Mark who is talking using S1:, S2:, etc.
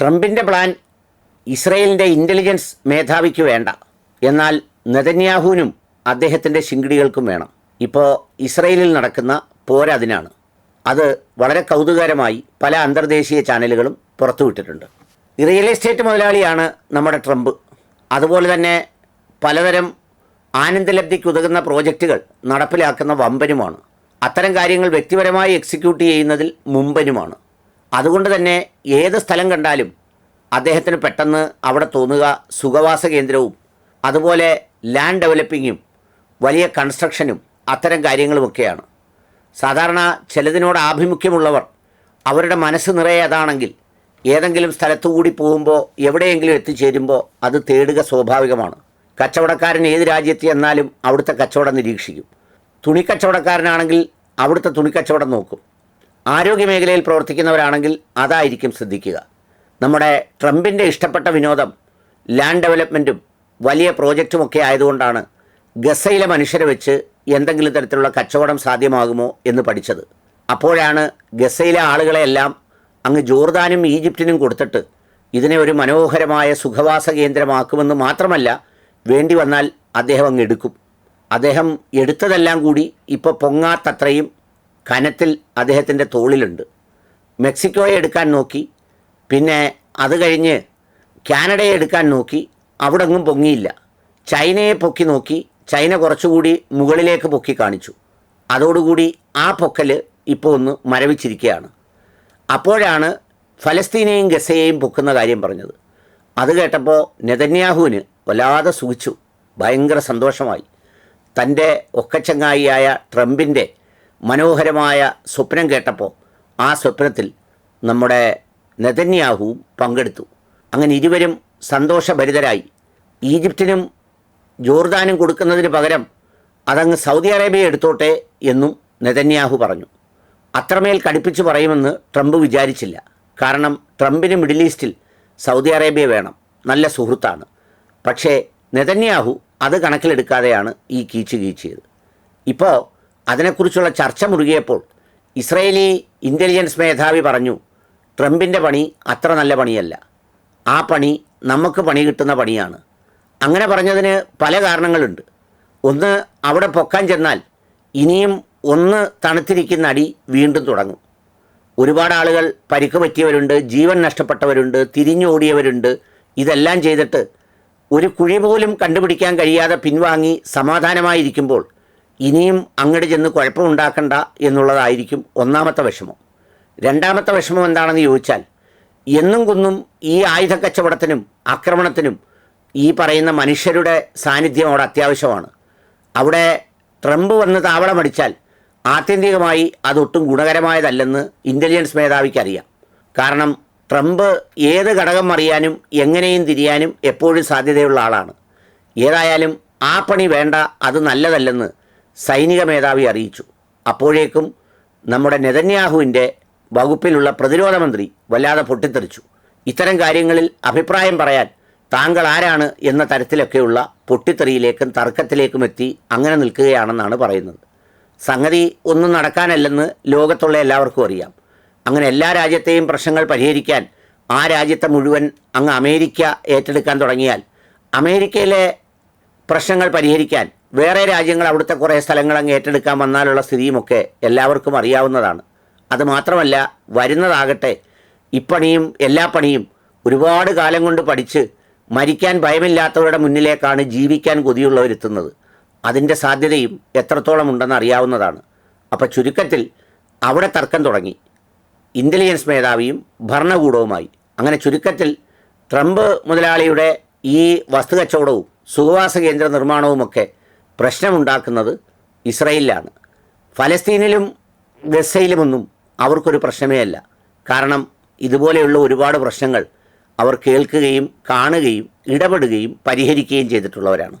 S1: ട്രംപിന്റെ പ്ലാൻ ഇസ്രയേലിന്റെ ഇന്റലിജൻസ് മേധാവിക്ക് വേണ്ട. എന്നാൽ നെതന്യാഹുവിനും അദ്ദേഹത്തിന്റെ ശിങ്കിടികൾക്കും വേണം. ഇപ്പോൾ ഇസ്രയേലിൽ നടക്കുന്ന പോരതിനാണ് അത് വളരെ കൗതുകകരമായി പല അന്തർദേശീയ ചാനലുകളും പുറത്തുവിട്ടിട്ടുണ്ട്. റിയൽ എസ്റ്റേറ്റ് മുതലാളിയാണ് നമ്മുടെ ട്രംപ്. അതുപോലെ തന്നെ പലതരം ആനന്ദലബ്ധിക്ക് ഉതകുന്ന പ്രോജക്റ്റുകൾ നടപ്പിലാക്കുന്ന വമ്പനുമാണ്. അത്തരം കാര്യങ്ങൾ വ്യക്തിപരമായി എക്സിക്യൂട്ട് ചെയ്യുന്നതിൽ മുമ്പനുമാണ്. അതുകൊണ്ട് തന്നെ ഏത് സ്ഥലം കണ്ടാലും അദ്ദേഹത്തിന് പെട്ടെന്ന് അവിടെ തോന്നുക സുഖവാസ കേന്ദ്രവും അതുപോലെ ലാൻഡ് ഡെവലപ്പിങ്ങും വലിയ കൺസ്ട്രക്ഷനും അത്തരം കാര്യങ്ങളുമൊക്കെയാണ്. സാധാരണ ചിലതിനോട് ആഭിമുഖ്യമുള്ളവർ അവരുടെ മനസ്സ് നിറയെ അതാണെങ്കിൽ ഏതെങ്കിലും സ്ഥലത്തു കൂടി പോകുമ്പോൾ എവിടെയെങ്കിലും എത്തിച്ചേരുമ്പോൾ അത് തേടുക സ്വാഭാവികമാണ്. കച്ചവടക്കാരൻ ഏത് രാജ്യത്ത് ചെന്നാലും അവിടുത്തെ കച്ചവടം നിരീക്ഷിക്കും. തുണിക്കച്ചവടക്കാരനാണെങ്കിൽ അവിടുത്തെ തുണിക്കച്ചവടം നോക്കും. ആരോഗ്യമേഖലയിൽ പ്രവർത്തിക്കുന്നവരാണെങ്കിൽ അതായിരിക്കും ശ്രദ്ധിക്കുക. നമ്മുടെ ട്രംപിന്റെ ഇഷ്ടപ്പെട്ട വിനോദം ലാൻഡ് ഡെവലപ്മെന്റും വലിയ പ്രോജക്റ്റുമൊക്കെ ആയതുകൊണ്ടാണ് ഗസയിലെ മനുഷ്യരെ വെച്ച് എന്തെങ്കിലും തരത്തിലുള്ള കച്ചവടം സാധ്യമാകുമോ എന്ന് പഠിച്ചത്. അപ്പോഴാണ് ഗസയിലെ ആളുകളെയെല്ലാം അങ്ങ് ജോർദാനും ഈജിപ്തിനും കൊടുത്തിട്ട് ഇതിനെ ഒരു മനോഹരമായ സുഖവാസ കേന്ദ്രമാക്കുമെന്ന് മാത്രമല്ല വേണ്ടി വന്നാൽ അദ്ദേഹം അങ്ങ് എടുക്കും. അദ്ദേഹം എടുത്തതെല്ലാം കൂടി ഇപ്പോൾ പൊങ്ങാത്തത്രയും കനത്തിൽ അദ്ദേഹത്തിന്റെ തോളിലുണ്ട്. മെക്സിക്കോയെ എടുക്കാൻ നോക്കി. പിന്നെ അത് കഴിഞ്ഞ് കാനഡയെ എടുക്കാൻ നോക്കി. അവിടെ ഒന്നും പൊങ്ങിയില്ല. ചൈനയെ പൊക്കി നോക്കി. ചൈന കുറച്ചുകൂടി മുകളിലേക്ക് പൊക്കി കാണിച്ചു. അതോടുകൂടി ആ പൊക്കൽ ഇപ്പോൾ ഒന്ന് മരവിച്ചിരിക്കുകയാണ്. അപ്പോഴാണ് ഫലസ്തീനെയും ഗസയെയും പൊക്കുന്ന കാര്യം പറഞ്ഞത്. അത് കേട്ടപ്പോൾ നെതന്യാഹുവിന് വല്ലാതെ സുഖിച്ചു. ഭയങ്കര സന്തോഷമായി. തന്റെ ഒക്കച്ചങ്ങായിയായ ട്രംപിന്റെ മനോഹരമായ സ്വപ്നം കേട്ടപ്പോൾ ആ സ്വപ്നത്തിൽ നമ്മുടെ നെതന്യാഹുവും പങ്കെടുത്തു. അങ്ങനെ ഇരുവരും സന്തോഷഭരിതരായി. ഈജിപ്തിനും ജോർദാനും കൊടുക്കുന്നതിന് പകരം അതങ്ങ് സൗദി അറേബ്യ എടുത്തോട്ടെ എന്നും നെതന്യാഹു പറഞ്ഞു. അത്രമേൽ കടുപ്പിച്ച് പറയുമെന്ന് ട്രംപ് വിചാരിച്ചില്ല. കാരണം ട്രംപിന് മിഡിൽ ഈസ്റ്റിൽ സൗദി അറേബ്യ വേണം. നല്ല സുഹൃത്താണ്. പക്ഷേ നെതന്യാഹു അത് കണക്കിലെടുക്കാതെയാണ് ഈ കീച്ച് കീച്ചിയത്. ഇപ്പോൾ അതിനെക്കുറിച്ചുള്ള ചർച്ച മുറുകിയപ്പോൾ ഇസ്രയേലി ഇന്റലിജൻസ് മേധാവി പറഞ്ഞു ട്രംപിന്റെ പണി അത്ര നല്ല പണിയല്ല. ആ പണി നമുക്ക് പണി കിട്ടുന്ന പണിയാണ്. അങ്ങനെ പറഞ്ഞതിന് പല കാരണങ്ങളുണ്ട്. ഒന്ന് അവിടെ പൊക്കാൻ ചെന്നാൽ ഇനിയും ഒന്ന് തണുത്തിരിക്കുന്ന അടി വീണ്ടും തുടങ്ങും. ഒരുപാട് ആളുകൾ പരിക്ക് പറ്റിയവരുണ്ട് ജീവൻ നഷ്ടപ്പെട്ടവരുണ്ട് തിരിഞ്ഞോടിയവരുണ്ട്. ഇതെല്ലാം ചെയ്തിട്ട് ഒരു കുഴി പോലും കണ്ടുപിടിക്കാൻ കഴിയാതെ പിൻവാങ്ങി സമാധാനമായിരിക്കുമ്പോൾ ഇനിയും അങ്ങോട്ട് ചെന്ന് കുഴപ്പമുണ്ടാക്കണ്ട എന്നുള്ളതായിരിക്കും ഒന്നാമത്തെ വിഷമം. രണ്ടാമത്തെ വിഷമം എന്താണെന്ന് ചോദിച്ചാൽ എന്നും കുന്നും ഈ ആയുധ കച്ചവടത്തിനും ആക്രമണത്തിനും ഈ പറയുന്ന മനുഷ്യരുടെ സാന്നിധ്യം അവിടെ അത്യാവശ്യമാണ്. അവിടെ ട്രംപ് വന്ന് താവളമടിച്ചാൽ ആത്യന്തികമായി അതൊട്ടും ഗുണകരമായതല്ലെന്ന് ഇന്റലിജൻസ് മേധാവിക്ക് അറിയാം കാരണം ട്രംപ് ഏത് ഘടകം അറിയാനും എങ്ങനെയും തിരിയാനും എപ്പോഴും സാധ്യതയുള്ള ആളാണ്. ഏതായാലും ആ പണി വേണ്ട അത് നല്ലതല്ലെന്ന് സൈനിക മേധാവി അറിയിച്ചു. അപ്പോഴേക്കും നമ്മുടെ നെതന്യാഹുവിന്റെ വകുപ്പിലുള്ള പ്രതിരോധ മന്ത്രി വല്ലാതെ പൊട്ടിത്തെറിച്ചു. ഇത്തരം കാര്യങ്ങളിൽ അഭിപ്രായം പറയാൻ താങ്കൾ ആരാണ് എന്ന തരത്തിലൊക്കെയുള്ള പൊട്ടിത്തെറിയിലേക്കും തർക്കത്തിലേക്കും എത്തി അങ്ങനെ നിൽക്കുകയാണെന്നാണ് പറയുന്നത്. സംഗതി ഒന്നും നടക്കാനല്ലെന്ന് ലോകത്തുള്ള എല്ലാവർക്കും അറിയാം. അങ്ങനെ എല്ലാ രാജ്യത്തെയും പ്രശ്നങ്ങൾ പരിഹരിക്കാൻ ആ രാജ്യത്തെ മുഴുവൻ അങ്ങ് അമേരിക്ക ഏറ്റെടുക്കാൻ തുടങ്ങിയാൽ അമേരിക്കയിലെ പ്രശ്നങ്ങൾ പരിഹരിക്കാൻ വേറെ രാജ്യങ്ങൾ അവിടുത്തെ കുറേ സ്ഥലങ്ങൾ അങ്ങ് ഏറ്റെടുക്കാൻ വന്നാലുള്ള സ്ഥിതിയുമൊക്കെ എല്ലാവർക്കും അറിയാവുന്നതാണ്. അതുമാത്രമല്ല വരുന്നതാകട്ടെ ഇപ്പണിയും എല്ലാ പണിയും ഒരുപാട് കാലം കൊണ്ട് പഠിച്ച് മരിക്കാൻ ഭയമില്ലാത്തവരുടെ മുന്നിലേക്കാണ് ജീവിക്കാൻ കൊതിയുള്ളവരെത്തുന്നത് അതിന്റെ സാധ്യതയും എത്രത്തോളം ഉണ്ടെന്ന് അറിയാവുന്നതാണ്. അപ്പോൾ ചുരുക്കത്തിൽ അവിടെ തർക്കം തുടങ്ങി. ഇന്റലിജൻസ് മേധാവിയും ഭരണകൂടവുമായി. അങ്ങനെ ചുരുക്കത്തിൽ ട്രംപ് മുതലാളിയുടെ ഈ വസ്തുകച്ചവടവും സുഖവാസ കേന്ദ്ര നിർമ്മാണവുമൊക്കെ പ്രശ്നമുണ്ടാക്കുന്നത് ഇസ്രയേലിലാണ്. ഫലസ്തീനിലും ഗസയിലുമൊന്നും അവർക്കൊരു പ്രശ്നമേ അല്ല. കാരണം ഇതുപോലെയുള്ള ഒരുപാട് പ്രശ്നങ്ങൾ അവർ കേൾക്കുകയും കാണുകയും ഇടപെടുകയും പരിഹരിക്കുകയും ചെയ്തിട്ടുള്ളവരാണ്.